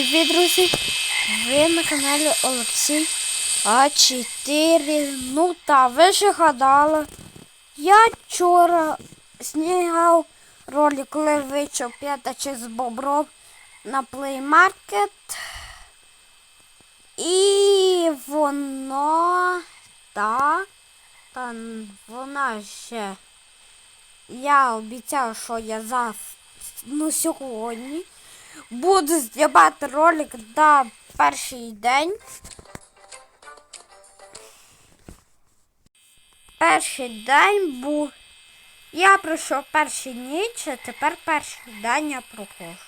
Привіт, друзі! Ви на каналі Олексій А4. Ну та ви ж гадали. Я вчора знімав ролик, вийшов п'ятачі з бобров на Market. І воно та, та вона ще. Я обіцяв, що я за ну, сьогодні буду знімати ролик на перший день. Перший день був. Я пройшов перший ніч, а тепер перший день я проходжу.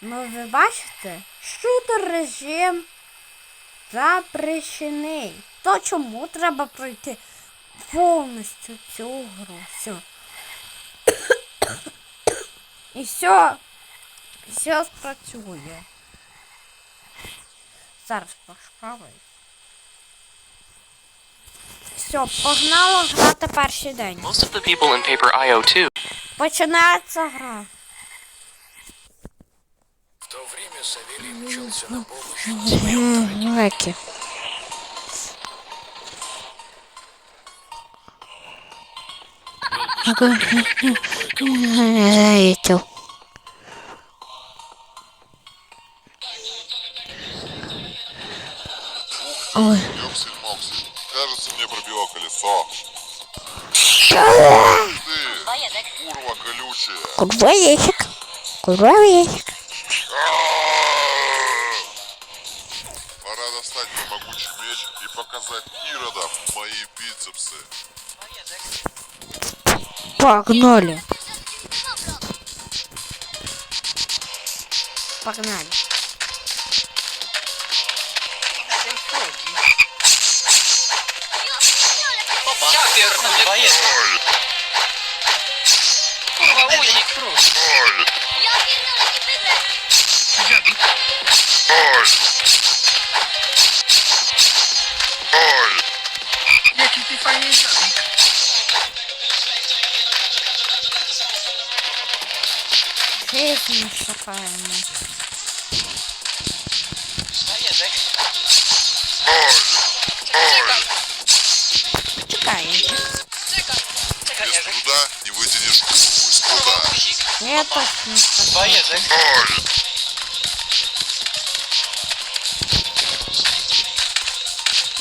Ну ви бачите, шутер режим запрещений. То чому треба пройти повністю цю гру? Все. І все. Все спрацює. Зараз пошукаю. Все, погнало грати перший день. Most of the people in Paper IO 2 Починається гра. В то время Савелий мчался на помощь на своем Веки. Заметил. Ты, курва колючая. Курва ящик. Курва ящик. Пора достать мой могучий меч и показать иродам мои бицепсы. Погнали. Погнали. Ой, ой, ой. Ой, Jaki ty fajny żabik. Жизнь шукаємо. ой, ой. Скажу. Ой,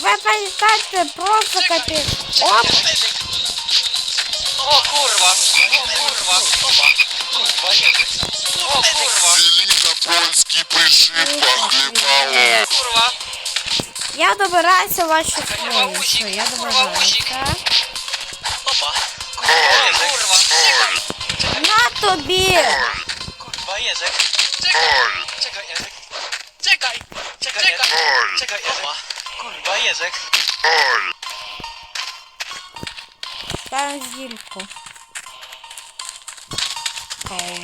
Ви перестаньте просто капець. Оп. Kurwa! O kurwa! Kurwa jest! O kurwa! великопольский пришиб похлебало. Kurwa! Я добираюся в вашу uzik! я добираюся. tabii. Kurwa Jerzyk. Czekaj, czekaj Jerzyk. Czekaj, czekaj, czekaj. Czekaj Jerzyk. Kurwa Jerzyk. Dałem wilku. Hej.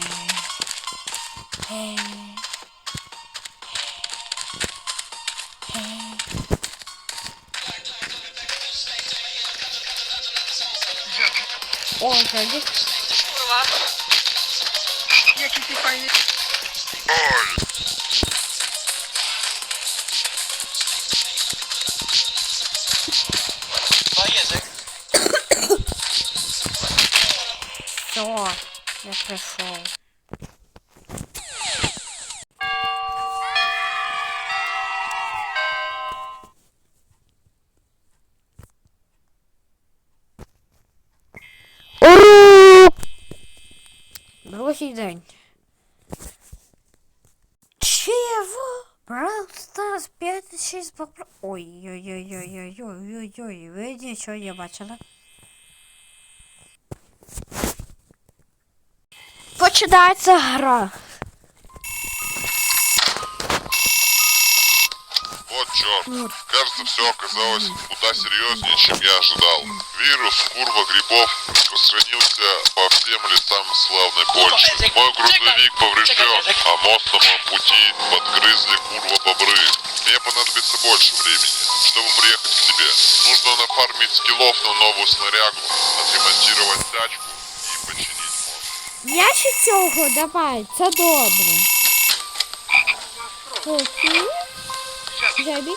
Hej. Hej. O, kardeşim. Jaki ty fajny... Ой! Все, я прийшов. Другий день. Чего? Brawl Stars 5-6 попро... Ой-ой-ой-ой-ой-ой-ой-ой. Ви нічого не бачили? Починається гра. Черт. Кажется, все оказалось куда серьезнее, чем я ожидал. Вирус курва грибов распространился по всем лесам славной Польши. Мой грузовик поврежден, а мост на моем пути подгрызли курва бобры. Мне понадобится больше времени, чтобы приехать к тебе. Нужно нафармить скиллов на новую снарягу, отремонтировать тачку и починить мост. Я ще цього, давай, це добре. Жовтий. जय भी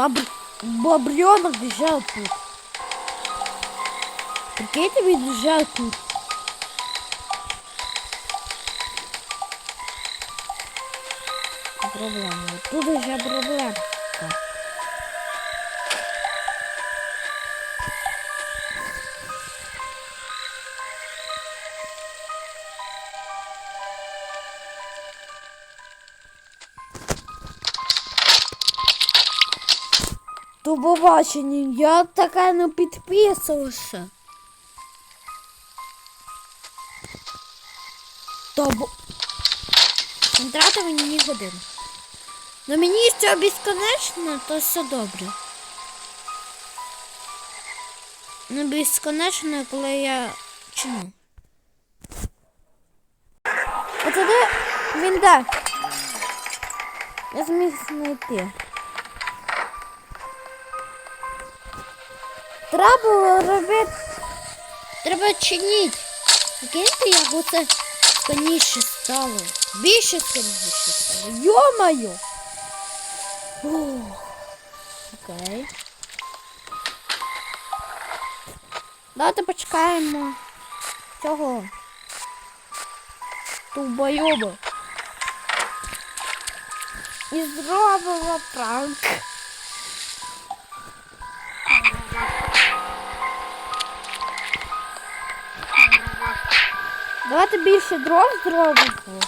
Боб... Бобренок бежал тут. Прикиньте, він бежал тут. Проблема. Тут уже проблемка. До побачення, я така не підписувався. То бо... Тратив мені ні години. Ну мені що безконечно, то все добре. Ну безконечно, коли я чину. Пацани, він де? Я зміг знайти. Треба було робити. Треба чинити. Прикиньте, як оце складніше стало. Більше складніше стало. Йо-моє! Окей. Давайте почекаємо цього. Тубойоба. І зробимо пранк. Давайте більше дров зробимо.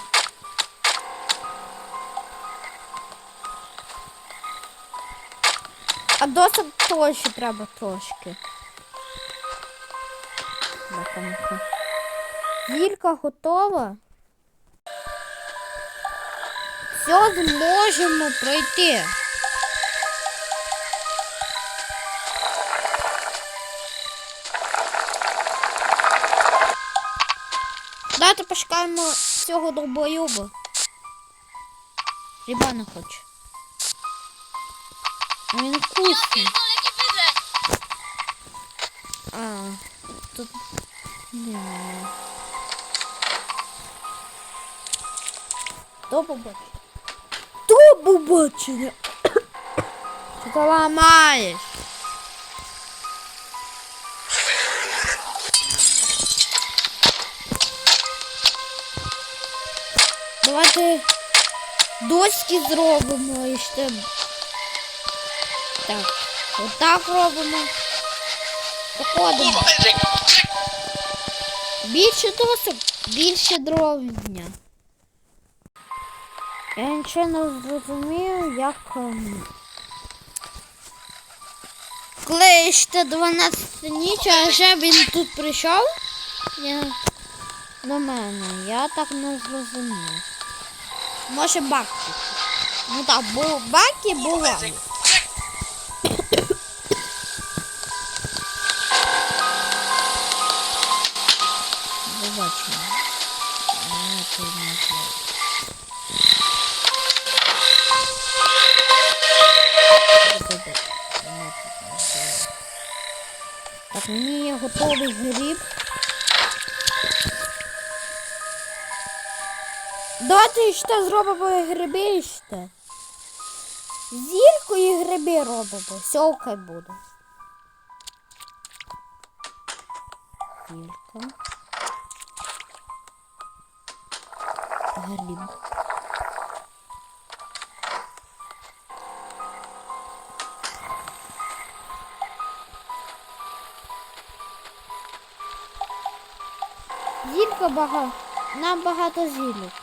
А досок теж треба трошки. Зірка готова. Все зможемо пройти. Давайте почекаємо цього долбоюба. Риба не хоче. Він вкусний. А, тут... Не. До побачення. До побачення. Ти ламаєш? Давайте доски зробимо і ще. Так, отак робимо. Походимо. Більше досок, більше дровня. Я нічого не зрозумію, як. Коли ще 12 ніч, а вже він тут прийшов я... до мене. Я так не зрозумів. Може баки. Ну так, бо баки бувають. Побачимо. Так, мені є готовий гриб. Давайте ще зробимо гриби ще. Зірку і гриби робимо. Все буде. Зірка. Гриб. Зірка багато. Нам багато зірок.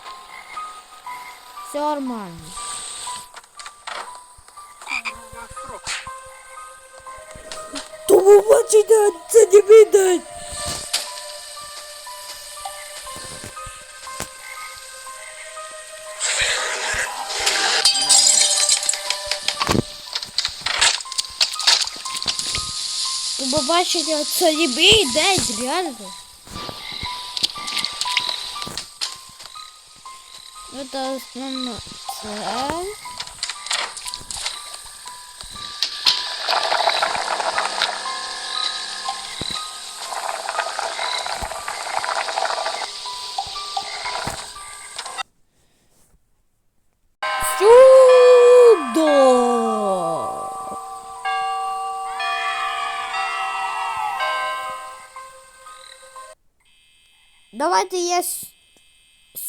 Все нормально. Тому бачення це не видать. Побачення це лібий, йде, реально. Это основно це. Чудо! Давайте я с-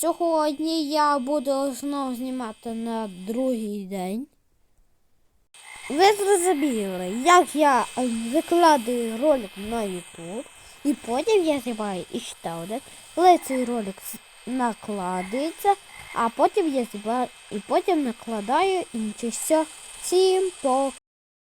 сьогодні я буду знову знімати на другий день. Ви зрозуміли, як я викладаю ролик на YouTube, і потім я знімаю іще один, коли цей ролик накладається, а потім я знімаю і потім накладаю і нічого. Всім пока.